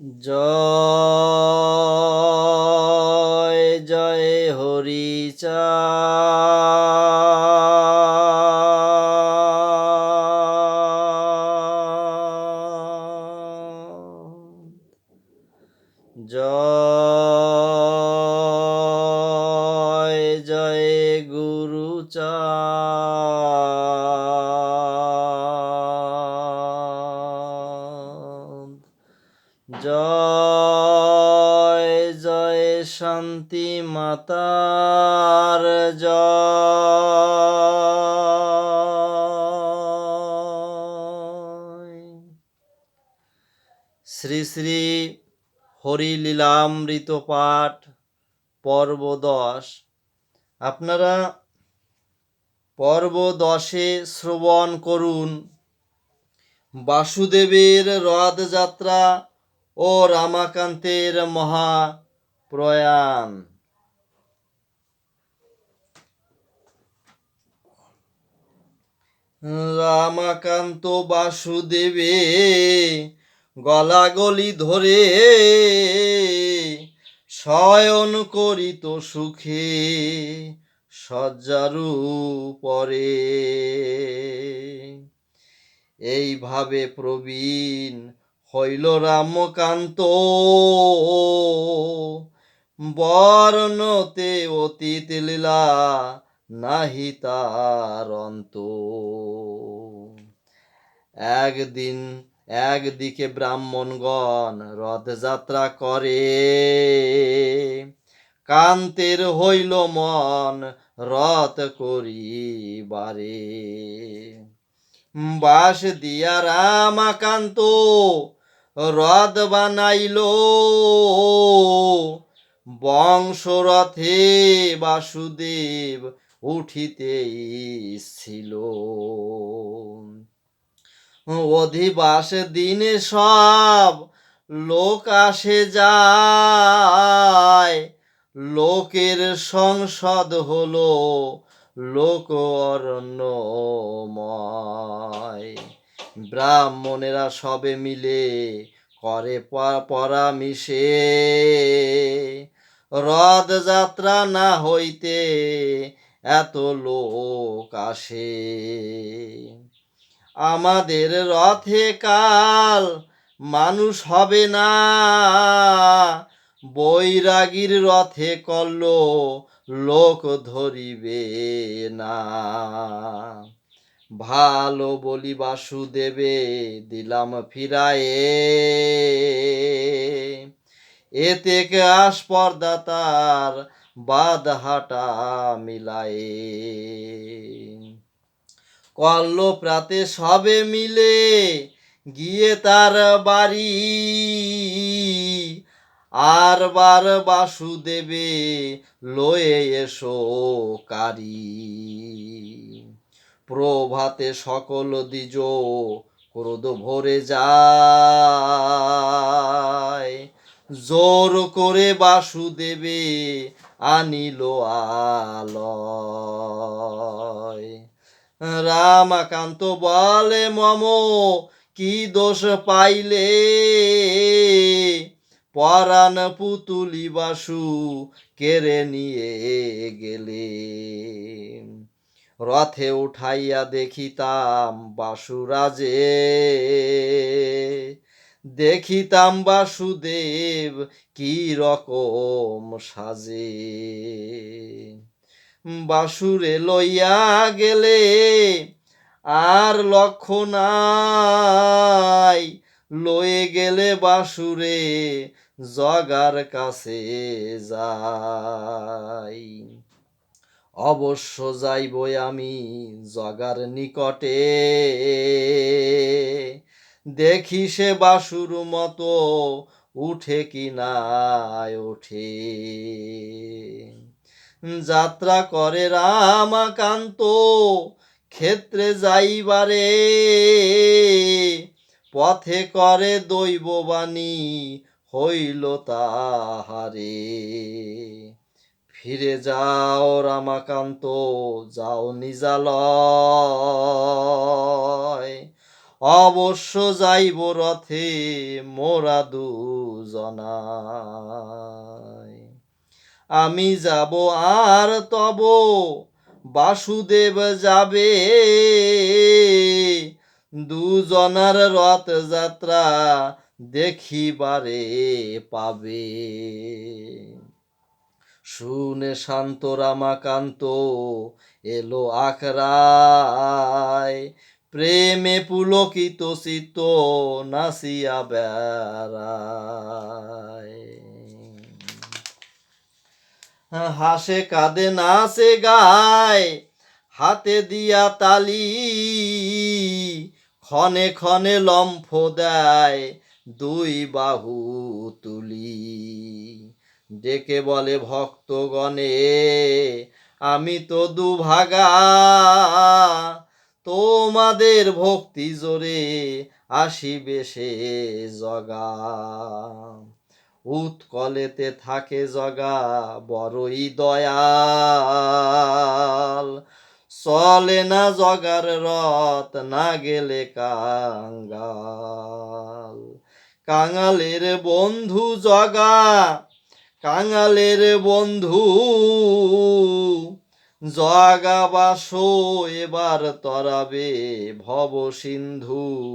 জয়। জয় জয় শান্তি মাতার জয়। শ্রী শ্রী হরিলীলামৃত পাঠ, পর্ব দশ। আপনারা পর্ব দশে শ্রবণ করুন। বাসুদেবের রথযাত্রা ও রামাকান্তের মহা প্রয়াণ রামাকান্ত বাসুদেবে গলাগলি ধরে শয়ন করিত সুখে শয্যারু পরে। এইভাবে প্রবীণ হইল রামকান্ত। বর্ণতে অতীত লীলা নাহি তার অন্ত। একদিন একদিকে ব্রাহ্মণগণ রথযাত্রা করে। কান্তের হইল মন রথ করিবারে। বাস দিয়া রামাকান্ত রথ বানাইল। বংশরথে বাসুদেব উঠিতে ছিল অধিবাস দিনে সব লোক আসে যায়। লোকের সংসদ হলো লোক অরণ্যময় ব্রাহ্মণেরা সবে মিলে করে পরামিশে। রথযাত্রা না হইতে এত লোক আসে। আমাদের রথে কাল মানুষ হবে না। বৈরাগীর রথে কল্ল লোক ধরিবে না। ভালো বলি বাসুদেবে, দিলাম ফিরায়ে। এতে আস পর্দা তার বাদ হাটা মিলায়ে। কল্ল প্রাতে সবে মিলে গিয়ে তার বাড়ি। আর বার বাসুদেবে লয়ে এসো কারি। প্রভাতে সকল দ্বিজ ক্রোধ ভরে যায়। জোর করে বাসুদেবে আনিল আলয়। রামাকান্ত বলে, মম, কি দোষ পাইলে? পরাণ পুতুলি বাসু কেড়ে নিয়ে গেলে। রথে উঠাইয়া দেখিতাম বাসুরাজে। দেখিতাম বাসুদেব কি রকম সাজে। বাসুরে লইয়া গেলে আর লক্ষ্য নাই। লয়ে গেলে বাসুরে জগার কাছে যাই অবশ্য যাইব আমি জগার নিকটে। দেখি সে বাসুর মতো উঠে কি না ওঠে। যাত্রা করে রামাকান্ত, ক্ষেত্রে যাইবারে। পথে করে দৈববাণী হইল তাহারে। ফিরে যাও রামাকান্ত, যাও নিজালয়। অবশ্য যাইব রথে মোরা দুজনায় আমি যাব আর তব বাসুদেব যাবে। দুজনার রথ যাত্রা দেখিবারে পাবে। শুনে শান্ত রামাকান্ত, এলো আখড়ায়। প্রেমে পুলকিত চিত্ত নাসিয়া বেড়ায়। হাসে কাঁদে, নাচে গায়, হাতে দিয়া তালি ক্ষণে ক্ষণে লম্ফ দেয় দুই বাহু তুলি। ডেকে বলে, ভক্তগণে, আমি তো দুভাগা। তোমাদের ভক্তি জোরে আসিবে সে জগা। উৎকলেতে থাকে জগা, বড়ই দয়াল। চলে না জগার রথ, না গেলে কাঙ্গাল। কাঙালের বন্ধু জগা কাঙালের বন্ধু। জগাবাস এবার তরাবে ভব সিন্ধু।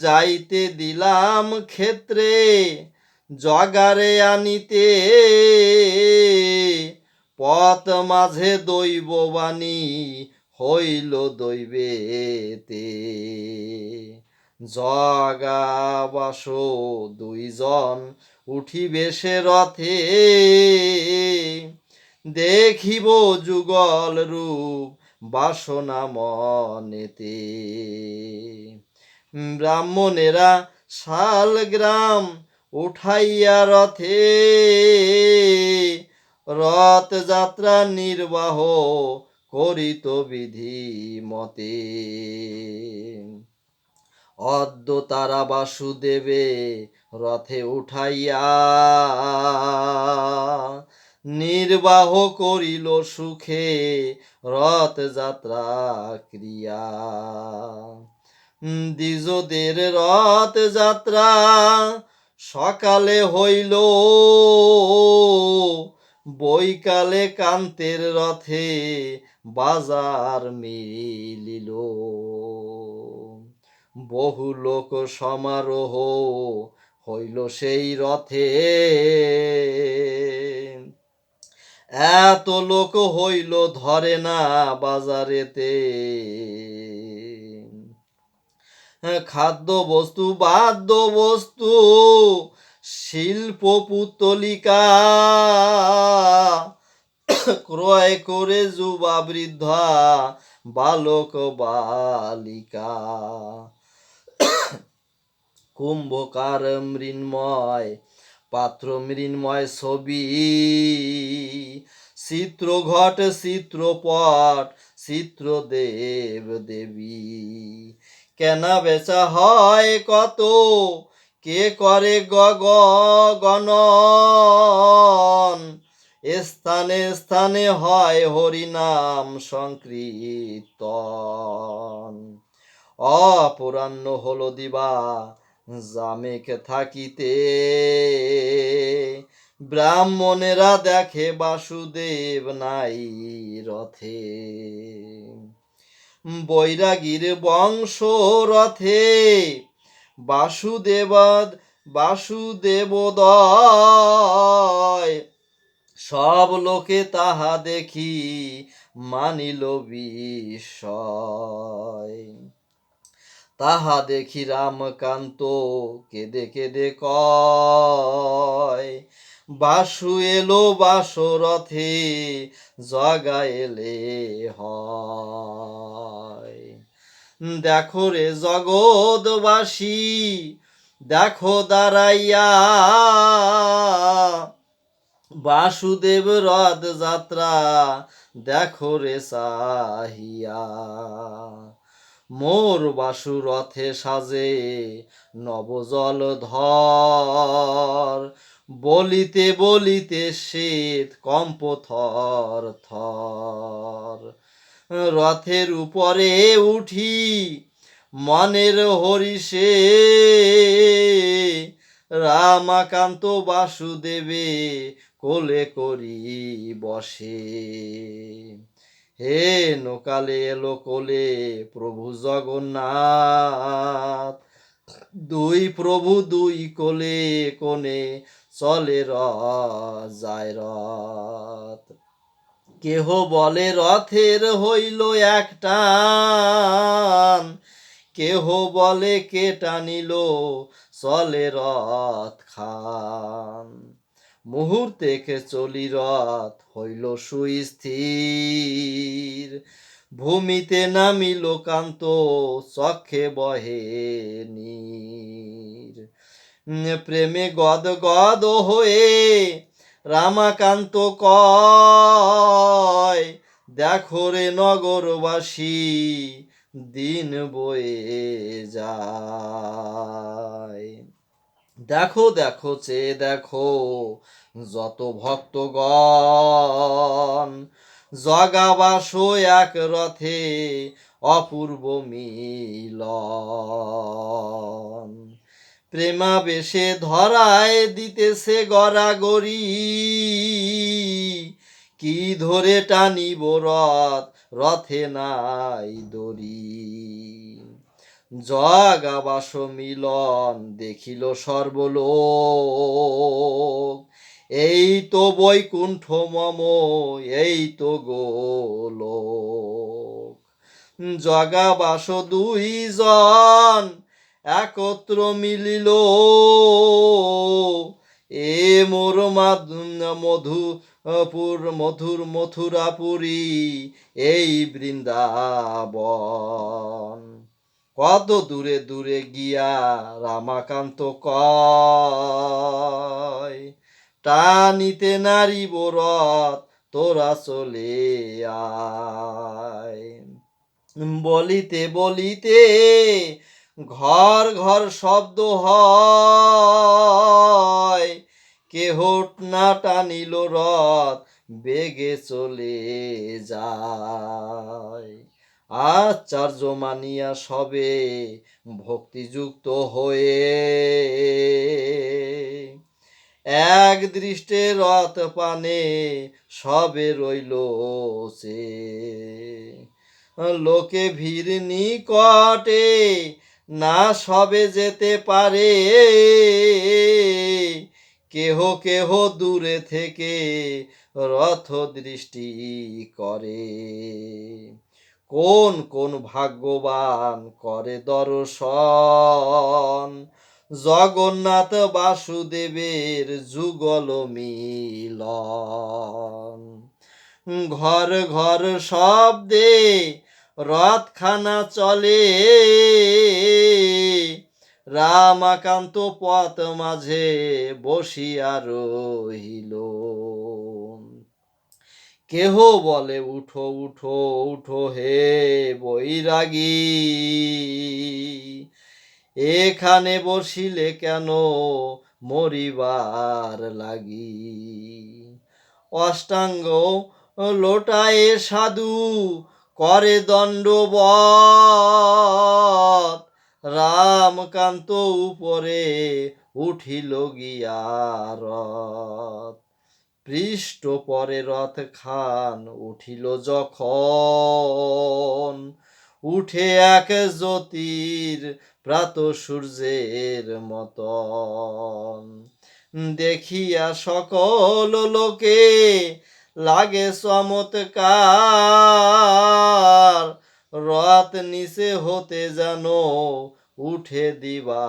যাইতে দিলাম ক্ষেত্রে, জগারে আনিতে। পথ মাঝে দৈব বাণী হইল দৈবেতে। জগাবাস দুইজন, উঠিবে সে রথে। দেখিব যুগল রূপ বাসনা মনেতে। ব্রাহ্মণেরা শালগ্রাম উঠাইয়া রথে। রথ যাত্রা নির্বাহ করিত বিধি মতে অদ্য তারা বাসুদেবে রথে উঠাইয়া নির্বাহ করিল সুখে রথ যাত্রা ক্রিয়া। দ্বিজদের রথ যাত্রা সকালে হইল, বৈকালে কান্তের রথে বাজার মিলিল। বহু লোক সমারোহ হইল সেই রথে। এত লোক হইল ধরে না বাজারেতে। খাদ্য বস্তু বাদ্য বস্তু শিল্প পুতলিকা ক্রয় করে যুবা বৃদ্ধা, বালক, বালিকা। কুম্ভকার মৃন্ময়, পাত্র মৃন্ময় ছবি। চিত্রঘট চিত্রপট চিত্রদেব দেবী কেনা বেচা হয় কত, কে করে গগ গণন? স্থানে স্থানে হয় হরিনাম সংকীর্তন। অপরাহ্ন হলো দিবা জামেক থাকিতে। ব্রাহ্মণেরা দেখে বাসুদেব নাই রথে। বৈরাগীর বংশ রথে। বাসুদেব বাসুদেবদয়। সব লোকে তাহা দেখি মানিল বিষয় তাহা দেখি রামকান্ত কেদে কেদে কয়, বাসু এলো বাসরথে, জগা এলে হয়। দেখো রে জগৎবাসী, দেখো দাঁড়াইয়া। বাসুদেব রথ যাত্রা দেখো রে সাহিয়া মোর বাসু রথে সাজে নবজল ধর। বলিতে বলিতে শীত কম্প থর থর। রথের উপরে উঠি মনের হরিষে। রামাকান্ত বাসুদেবে কোলে করি বসে। হে নকালে এলো কোলে প্রভু জগন্নাথ। দুই প্রভু দুই কোলে কোনে চলে র যায় রথ। কেহ বলে রথের হইল একটান কেহ বলে কে টানিল চলে রথ খান। মুহূর্তে কে চলি রথ হইল সুস্থির। ভূমিতে নামিল কান্ত, চক্ষে বহে নীর। প্রেমে গদ গদ হয়ে রামাকান্ত কয়, দেখো রে নগরবাসী, দিন বয়ে যায়। দেখো দেখো চে দেখো যত ভক্তগণ জগাবাস এক রথে অপূর্ব মিলন। প্রেমাবেশে ধরায় দিতেছে গড়াগড়ি কি ধরে টানিব রথ, রথে নাই দড়ি। জগাবাস মিলন দেখিল সর্বলোক। এই তো বৈকুণ্ঠ মম এই তো গোলোক জগাবাস দুইজন একত্র মিলিল। এ মোর মাধু- মধুপুর মধুর মথুরাপুরী, এই বৃন্দাবন। কত দূরে দূরে গিয়া রামাকান্ত কয়। টানিতে নারী রথ, তোরা চলে আয়। বলিতে বলিতে ঘর ঘর শব্দ হয়, কেহ না টানিল রথ, বেগে চলে যায়। আচার্য মানিয়া সবে ভক্তিযুক্ত হয়ে এক দৃষ্টে রথ পানে সবে রইল সে। লোকে ভিড় নিকটে না সবে যেতে পারে। কেহ কেহ দূরে থেকে রথ দৃষ্টি করে। কোন কোন ভাগ্যবান করে দর্শন। জগন্নাথ বাসুদেবের যুগল মিলন। ঘর ঘর শব্দে রথখানা চলে। রামাকান্ত পথ মাঝে বসিয়া রহিল। কেহ বলে, উঠো উঠো উঠো হে বৈরাগী। এখানে বসিলে কেন মরিবার লাগি? অষ্টাঙ্গ লোটায়ে সাধু করে দণ্ডব রামকান্ত উপরে উঠিল গিয়া রথ পৃষ্ঠ পরে রথ খান উঠিল যখন। উঠে এক জ্যোতির প্রাত সূর্যের মতন। দেখিয়া সকল লোকে লাগে চমৎকার। রথ নিচে হতে যেন উঠে দিবা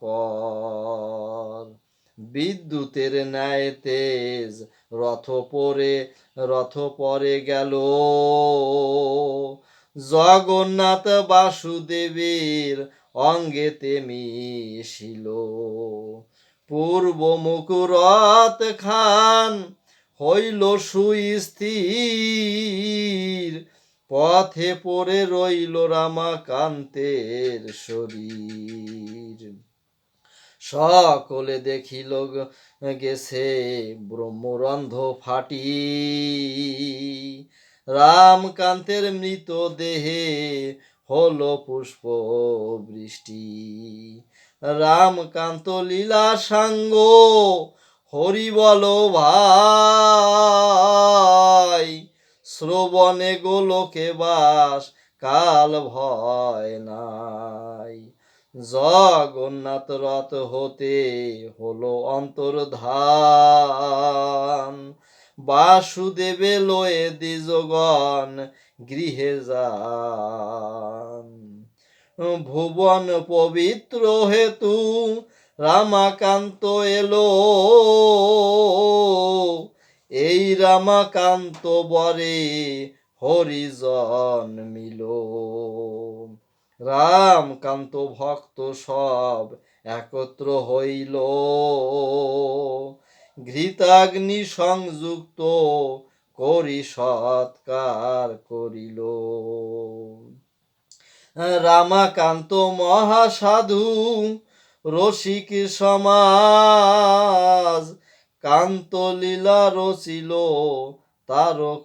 কর বিদ্যুতের ন্যায় তেজ রথ পরে রথ পরে গেল। জগন্নাথ বাসুদেবের অঙ্গেতে মিশিল। পূর্ব মুকুরত খান হইল সুস্থির। পথে পড়ে রইল রামাকান্তের শরীর। সকলে দেখিল গেছে ব্রহ্মরন্ধ ফাটি। রামকান্তের মৃত দেহে হলো পুষ্প বৃষ্টি। রামকান্ত লীলা সাঙ্গ হরি বলো ভাই, শ্রবণে গোলকে বাস, কাল ভয় নাই। জগন্নাথ রথ হতে হলো অন্তর্ধান। বাসুদেবে লয়ে দ্বিজগণ গৃহে যান। ভুবন পবিত্র হেতু রামাকান্ত এলো। এই রামাকান্ত বরে হরিজন মিল। রামকান্ত ভক্ত সব একত্র হইল। ঘৃতাগ্নি সংযুক্ত করি সৎকার করিল। রামাকান্ত মহাসাধু রসিক সমাজ কান্ত লীলা রচিল তারক